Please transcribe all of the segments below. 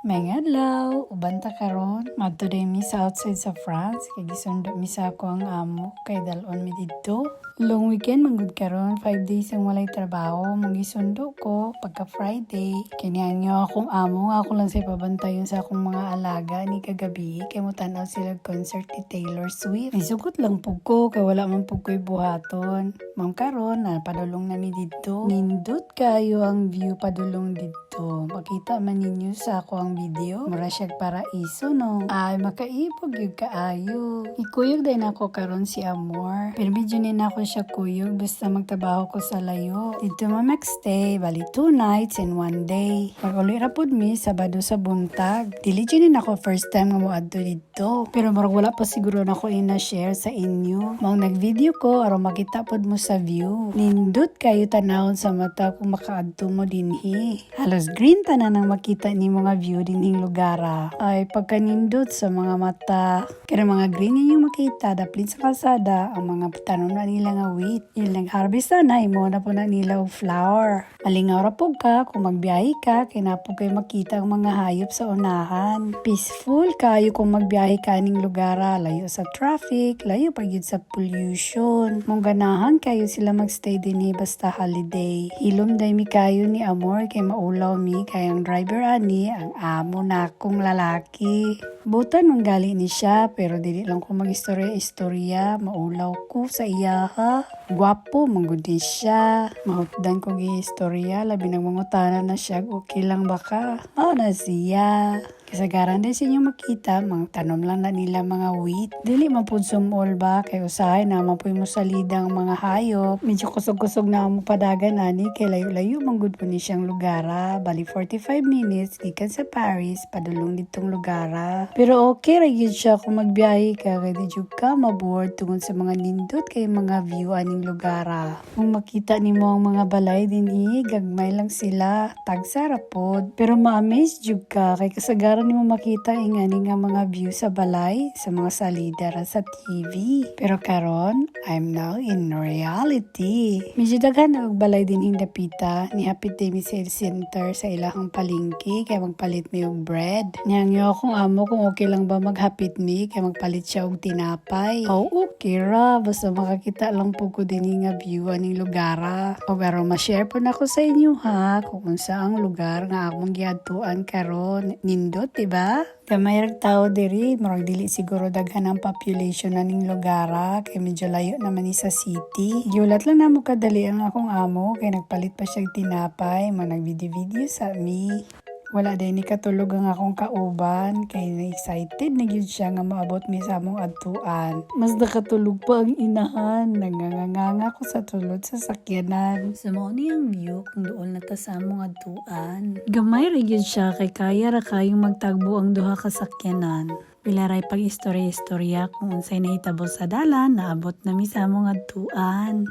May adlaw, ubanta karon. Madto mi sa outside sa France kay gisundo mi sa ako ang amo kay dalon mi didto. Long weekend manggod karon, 5 days ang walay trabaho, mong gisundo ko pagka Friday. Kinyanyo akong amo ako lang sa pabantayon sa akong mga alaga ni kagabi kay mo tanaw sila concert ni Taylor Swift. Nisugot lang pug ko kay wala man pug ko'y buhaton. Ma'am karon na padulong na mi didto. Nindot kayo ang view padulong didto. Makita man ninyo sa ako ang video. Mura siya paraiso no. Ay makaipog yung kaayo. Ikuyog din ako karon si Amor. Pero medyo din ako siya kuyog basta magtrabaho ko sa layo. Dito ma stay bali two nights and one day. Pag uli ra pod mi Sabado sa buntag. Dili din ako first time nga mo adto dito. Pero marag wala pa siguro na ako ina-share sa inyo. Mao nag-video ko aron makita pod mo sa view. Nindot kayo tanawon sa mata kung makaadto mo dinhi. Halos green tanan ang makita ni mga view dinhing lugara. Ay pagkanindot sa mga mata. Kaya mga green yung makita daplin sa kalsada ang mga tanon na nila nga wheat. Yung nag-harvest na imo na po na nila og flower. Malingaw ra pug ka kung magbiyahe ka kay napo kay makita ang mga hayop sa unahan. Peaceful kayo kung magbiyahe ka ning lugara, layo sa traffic, layo pa sa pollution. Mong ganahan kayo sila magstay dinhi basta holiday. Hilom day mi kayo ni Amor kay maulaw mi kay ang driver ani ang amo na akong lalaki. Butan nung gali ni siya pero dili lang ko magistorya-istorya, maulaw ko sa iya ha. Gwapo, manggod din siya. Mahutdan ko gi-istorya, labi nang mangutana na siya, okay lang ba ka? Oh, na siya. Kasagaran din sa inyo makita, mga tanom lang na nila mga wheat. Dili man pud sumol ba, kay usahay na mapoy mo sa lidang mga hayop. Medyo kusog-kusog na mo padagan ani, kay layo-layo manggod po ni siyang lugara. Bali 45 minutes, gikan sa Paris, padulong ditong lugara. Pero okay ra gyud siya kung magbiyahe ka, kay di ka maboard tungod sa mga nindot kay mga view aning lugara. Kung makita nimo ang mga balay dinhi, gagmay lang sila, tagsa ra pod. Pero ma-amaze ka kay kasagaran nimo makita ingani nga mga view sa balay sa mga salida ra sa TV. Pero karon, I'm now in reality. Medyo daghan og balay din hindapita ni Happy Demi Sales Center sa ilahang palengke kay magpalit mi og bread. Niyangyo akong amo kung okay lang ba maghapit mi kay magpalit siya og tinapay. Oh, okay ra basta makakita lang po ko din nga view aning lugara. O pero ma-share po na ko sa inyo ha kung unsa ang lugar nga akong giadtuan karon. Nindot, diba? Gamay rag tao diri, murag dili siguro daghan ang population na ning lugara kay medyo layo naman ni sa city. Giulat lang namo kadali ang akong amo kay nagpalit pa siya tinapay, man nagvideo-video sa mi. Wala din ni katulog ang akong kauban kay na-excited na gyud siya nga maabot mi sa among adtuan. Mas nakatulog pa ang inahan, nanganganga ko sa tulod sa sakyanan. Sa mao ni ang view kung doon na ta sa among adtuan. Gamay ra gyud siya kay kaya ra kayong magtagbo ang duha ka sakyanan. Pilaray pag istorya-istorya kung unsay nahitabo sa dalan, naabot na mi sa among adtuan.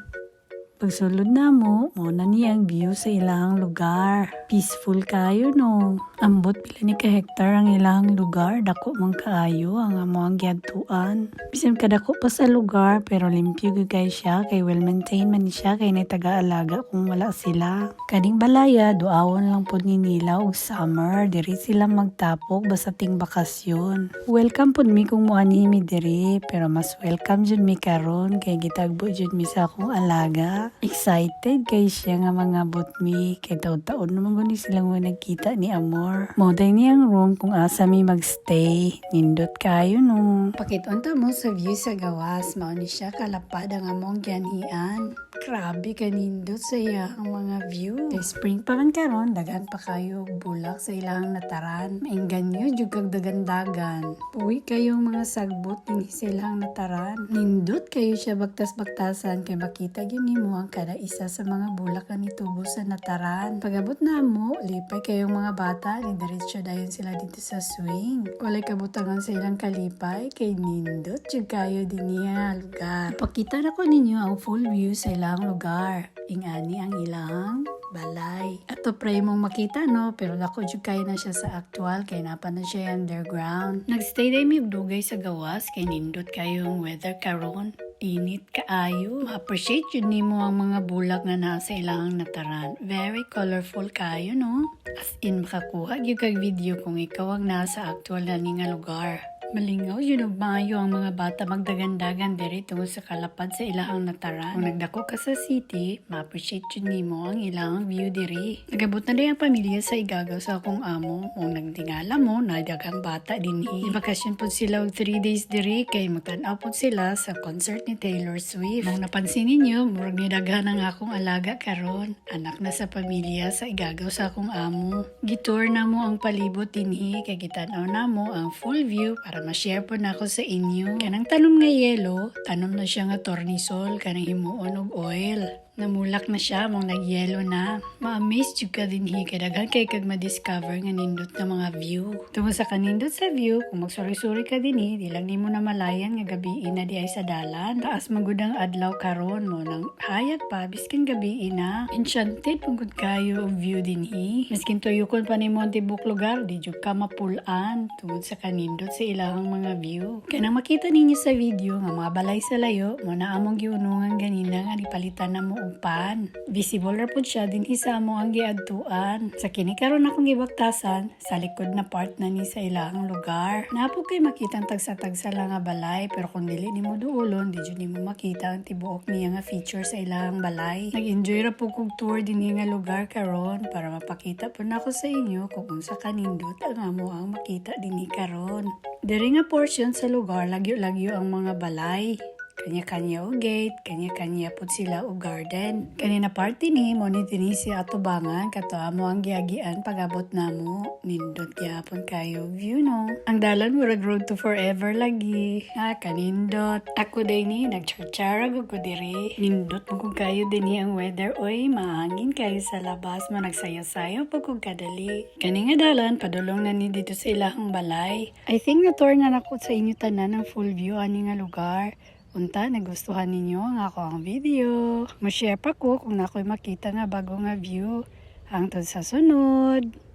Pagsulod na mo, mo na niyang view sa ilang lugar. Peaceful kayo no. Ambot pila ni ka hektar ang ilang lugar, dako man kaayo ang amo ang giadtuan. Bisan kadako pa sa lugar pero limpyo gyud siya kay well maintained man siya kay nay taga-alaga kung wala sila. Kading balaya duawon lang pod ni nila og summer, diri sila magtapok basta ting bakasyon. Welcome pod mi kung muani mi diri pero mas welcome jud mi karon kay gitagbo jud mi sa akong alaga. Excited kay siya nga mga botmi kay taon-taon naman guni silang mga nagkita ni Amor. Moday niyang room kung asa mi magstay. Nindot kayo no. Pakitonta mo sa view sa gawas, mao ni siya kalapad ang among gianhian. Grabe ka nindot sa iya ang mga view. Kay spring pa man karon, dagan pa kayo bulak sa ilang nataran. Mainggan nyo, jud kag dagan-dagan. Puwi kayong mga sagbot din sa ilang nataran. Nindot kayo siya bagtas-bagtasan kay makita gyud nimo ang kada isa sa mga bulak nga nitubo sa nataran. Pagabot na mo, lipay kayong mga bata, ni diretso dayon sila dito sa swing. Walay kabutangan sa ilang kalipay, kay nindot jud kayo din niya lugar. Ipakita na ko ninyo ang full view sa ilang lugar. Ingani ang ilang balay. Ato pray mong makita no, pero dako jud kay na siya sa actual kay napa na siya underground. Nagstay day mi dugay sa gawas kay nindot kayong weather karon. Init kaayo. Ma-appreciate yun nimo ang mga bulak nga nasa ilang nataran. Very colorful kayo, no? As in, makakuha gyud kag video kung ikaw ang nasa actual na ni lugar. Malingaw yun og maayo ang mga bata magdagandagan diri tungod sa kalapad sa ilahang nataran. Kung nagdako ka sa city, ma-appreciate yun nimo ang ilang view diri. Nagabot na din ang pamilya sa igagaw sa akong amo. Kung nagtingala mo, nadagang bata dinhi. Ibakasyon po sila og 3 days diri kay magtan-aw po sila sa concert ni Taylor Swift. Kung napansin ninyo, murag ni daghan ang akong alaga karon. Anak na sa pamilya sa igagaw sa akong amo. Gitour na mo ang palibot dinhi kay gitan-aw na mo ang full view para ma-share po na ako sa inyo. Kanang tanom nga yelo, tanom na siya nga tornisol kanang himuon og oil. Namulak na siya, mong nagyelo na. Ma-amaze jud ka din hi, kay daghan kay kag ma-discover nga nindot na mga view. Tungod sa kanindot sa view, kung magsuri-suri ka din hi, di lang nimo na malayan nga gabi na di ay sa dalan. Taas magudang adlaw karon mo nang hayat pa, biskin gabi na. Enchanted pugod kayo og view din hi. Miskin tuyukon pa ni Monte Book lugar, di jud ka mapulan tungod sa kanindot sa ilahang mga view. Kanang makita ninyo sa video nga mga balay sa layo, mo na among giunungan ganina nga nipalitan na mo og pan. Visible ra pud siya din isa mo ang giadtuan. Sa kini karon akong gibaktasan sa likod na part na ni sa ilahang lugar. Napo kay makitang tagsa-tagsa lang nga balay pero kung dili nimo duolon, di jud nimo makita ang tibuok niya nga feature sa ilahang balay. Nag-enjoy ra po kog tour din nga lugar karon para mapakita po na ako sa inyo kung unsa kanindot ang amo ang makita dinhi karon. Diri nga portion sa lugar lagyo-lagyo ang mga balay. Kanya-kanya o gate, kanya-kanya po sila o garden. Kanina party ni, mo ni din si atubangan, kato mo ang giagian pagabot na mo. Nindot gyapon kayo view no. Ang dalan mo road to forever lagi. Ha, kanindot. Ako day ni, nagcharchara ko diri. Nindot mo kung kayo din ang weather. Oy, mahangin kayo sa labas mo. Nagsayo-sayo po kung kadali. Kani nga dalan, padulong na ni dito sa ilahang balay. I think na-tour na nako sa inyo tanan ng full view ani nga lugar. Unta, nagustuhan ninyo ang ako ang video. Mo-share pa ko kung na ako'y makita nga bago nga view. Hangtod sa sunod.